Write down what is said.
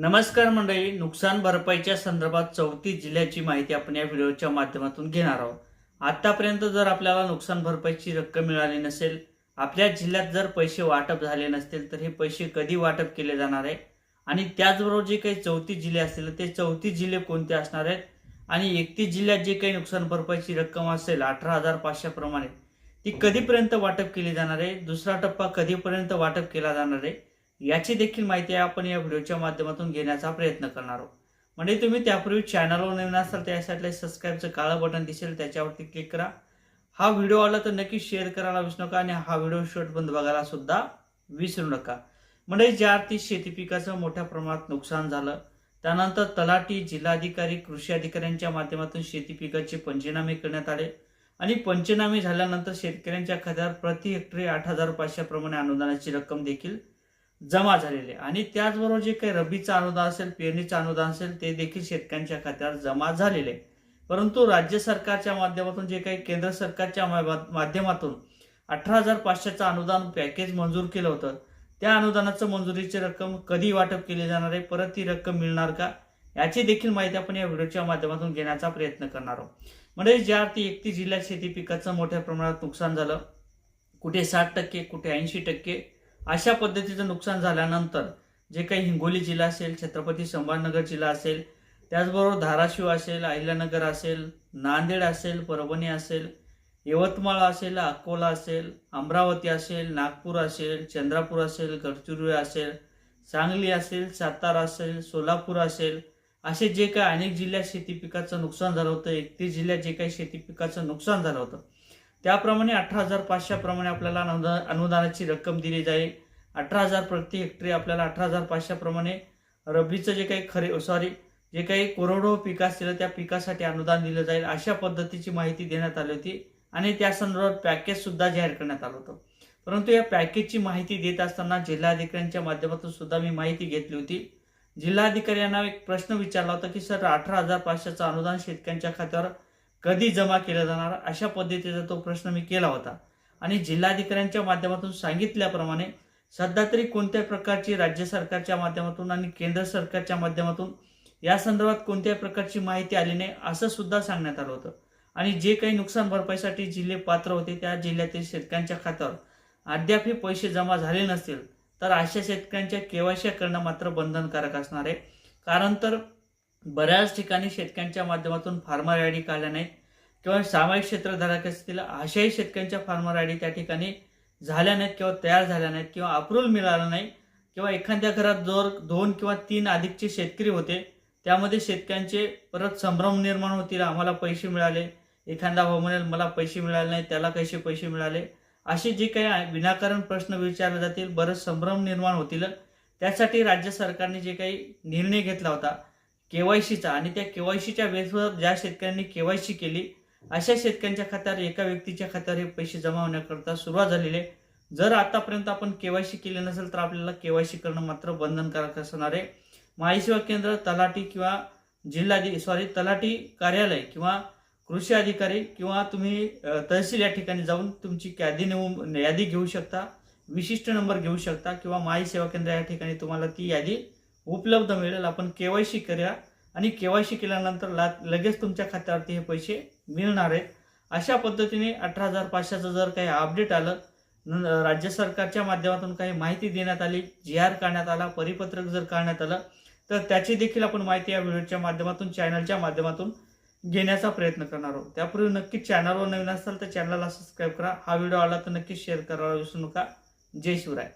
नमस्कार मंडळी नुकसान भरपाईच्या संदर्भात चौतीस जिल्ह्याची माहिती आपण या व्हिडिओच्या माध्यमातून घेणार आहोत. आतापर्यंत जर आपल्याला नुकसान भरपाईची रक्कम मिळाली नसेल आपल्या जिल्ह्यात जर पैसे वाटप झाले नसतील तर हे पैसे कधी वाटप केले जाणार आहे? आणि त्याचबरोबर जे काही चौतीस जिल्हे असतील ते चौतीस जिल्हे कोणते असणार आहेत? आणि एकतीस जिल्ह्यात जे काही नुकसान भरपाईची रक्कम असेल अठरा हजार पाचशेप्रमाणे ती कधीपर्यंत वाटप केली जाणार आहे? दुसरा टप्पा कधीपर्यंत वाटप केला जाणार आहे? याची देखील माहिती आपण या व्हिडिओच्या माध्यमातून घेण्याचा प्रयत्न करणार आहोत. म्हणजे तुम्ही त्यापूर्वी चॅनलवर नवीन असाल त्यासाठी सबस्क्राईबचं काळं बटन दिसेल. त्याच्यावरती क्लिक करा. हा व्हिडिओ आला तर नक्की शेअर करायला विसरू नका आणि हा व्हिडिओ शेवटपर्यंत बघायला सुद्धा विसरू नका. म्हणजे ज्या अर्थी शेती पिकाचं मोठ्या प्रमाणात नुकसान झालं त्यानंतर तलाठी जिल्हाधिकारी कृषी अधिकाऱ्यांच्या माध्यमातून शेती पिकाचे पंचनामे करण्यात आले आणि पंचनामे झाल्यानंतर शेतकऱ्यांच्या खात्यावर प्रति हेक्टरी आठ हजार पाचशेप्रमाणे अनुदानाची रक्कम देखील जमा झालेले आणि त्याचबरोबर जे काही रब्बीचं अनुदान असेल पेरणीचं अनुदान असेल ते देखील शेतकऱ्यांच्या खात्यावर जमा झालेले आहे. परंतु राज्य सरकारच्या माध्यमातून जे काही केंद्र सरकारच्या मा- माध्यमातून अठरा हजार पाचशेचं अनुदान पॅकेज मंजूर केलं होतं त्या अनुदानाचं मंजुरीची रक्कम कधी वाटप केली जाणार आहे परत ती रक्कम मिळणार का याची देखील माहिती आपण या व्हिडिओच्या माध्यमातून घेण्याचा प्रयत्न करणार आहोत म्हणजे ज्या अर्थी एकतीस जिल्ह्यात शेती पिकाचं मोठ्या प्रमाणात नुकसान झालं कुठे साठ टक्के कुठे ऐंशी टक्के अशा पद्धतीचं नुकसान झाल्यानंतर जे काही हिंगोली जिल्हा असेल छत्रपती संभाजीनगर जिल्हा असेल त्याचबरोबर धाराशिव असेल अहिल्यानगर असेल नांदेड असेल परभणी असेल यवतमाळ असेल अकोला असेल अमरावती असेल नागपूर असेल चंद्रपूर असेल गडचिरोली असेल सांगली असेल सातारा असेल सोलापूर असेल असे जे काही अनेक जिल्ह्यात शेती पिकाचं नुकसान झालं होतं एकतीस जिल्ह्यात जे काही शेती पिकाचं नुकसान झालं होतं त्याप्रमाणे अठरा हजार पाचशेप्रमाणे आपल्याला अनुदानाची रक्कम दिली जाईल. अठरा हजार प्रति हेक्टरी आपल्याला अठरा हजार पाचशेप्रमाणे रब्बीचं जे काही खरे सॉरी जे काही कोरडो पीक असतील त्या पिकासाठी अनुदान दिलं जाईल अशा पद्धतीची माहिती देण्यात आली होती आणि त्या संदर्भात पॅकेजसुद्धा जाहीर करण्यात आलं होतं. परंतु या पॅकेजची माहिती देत असताना जिल्हाधिकाऱ्यांच्या माध्यमातून सुद्धा मी माहिती घेतली होती. जिल्हाधिकारी यांना एक प्रश्न विचारला होता की सर अठरा हजार पाचशेचं अनुदान शेतकऱ्यांच्या खात्यावर कधी जमा केलं जाणार अशा पद्धतीचा तो प्रश्न मी केला होता. आणि जिल्हाधिकाऱ्यांच्या माध्यमातून सांगितल्याप्रमाणे सध्या तरी कोणत्या प्रकारची राज्य सरकारच्या माध्यमातून आणि केंद्र सरकारच्या माध्यमातून या संदर्भात कोणत्याही प्रकारची माहिती आली नाही असं सुद्धा सांगण्यात आलं होतं. आणि जे काही नुकसान भरपाईसाठी जिल्हे पात्र होते त्या जिल्ह्यातील शेतकऱ्यांच्या खात्यावर अद्यापही पैसे जमा झाले नसतील तर अशा शेतकऱ्यांच्या केवायसी करणं मात्र बंधनकारक असणार आहे. कारण तर बऱ्याच ठिकाणी शेतकऱ्यांच्या माध्यमातून फार्मर आय डी काढल्या नाहीत. किंवा सामायिक क्षेत्रधारक असतील अशाही शेतकऱ्यांच्या फार्मर आय डी त्या ठिकाणी झाल्या नाहीत किंवा तयार झाल्या नाहीत किंवा अप्रूव्हल मिळालं नाही किंवा एखाद्या घरात जर दोन किंवा तीन अधिकचे शेतकरी होते त्यामध्ये शेतकऱ्यांचे परत संभ्रम निर्माण होतील आम्हाला पैसे मिळाले एखादा भाऊ म्हणेल मला पैसे मिळाले नाही त्याला कसे पैसे मिळाले? असे जे काही विनाकारण प्रश्न विचारले जातील बरेच संभ्रम निर्माण होतील. त्यासाठी राज्य सरकारने जे काही निर्णय घेतला होता केवायसीचा आणि त्या केवायसीच्या बेसवर ज्या शेतकऱ्यांनी केवायसी केली अशा शेतकऱ्यांच्या खात्यावर एका व्यक्तीच्या खात्यावर हे पैसे जमा होण्याकरता सुरुवात झालेली आहे. जर आतापर्यंत आपण केवायसी केली नसेल तर आपल्याला केवायसी करणं मात्र बंधनकारक असणार आहे. माहितीसेवा केंद्र तलाठी किंवा जिल्हाधिकारी सॉरी तलाठी कार्यालय किंवा कृषी अधिकारी किंवा तुम्ही तहसील या ठिकाणी जाऊन तुमची यादी नेऊन यादी घेऊ शकता विशिष्ट नंबर घेऊ शकता किंवा माई सेवा केंद्र या ठिकाणी तुम्हाला ती यादी उपलब्ध मिळेल. आपण केवायसी करूया. आणि केवायसी केल्यानंतर ला लगेच तुमच्या खात्यावरती हे पैसे मिळणार आहेत. अशा पद्धतीने अठरा हजार पाचशेचं जर काही अपडेट आलं न- राज्य सरकारच्या माध्यमातून काही माहिती देण्यात आली जी आर काढण्यात आला परिपत्रक जर काढण्यात आलं तर त्याची देखील आपण माहिती या व्हिडिओच्या माध्यमातून चॅनलच्या माध्यमातून घेण्याचा प्रयत्न करणार आहोत. त्यापूर्वी नक्कीच चॅनलवर नवीन असाल तर चॅनलला सबस्क्राईब करा. हा व्हिडिओ आला तर नक्कीच शेअर करायला विसरू नका. जय शिवराय.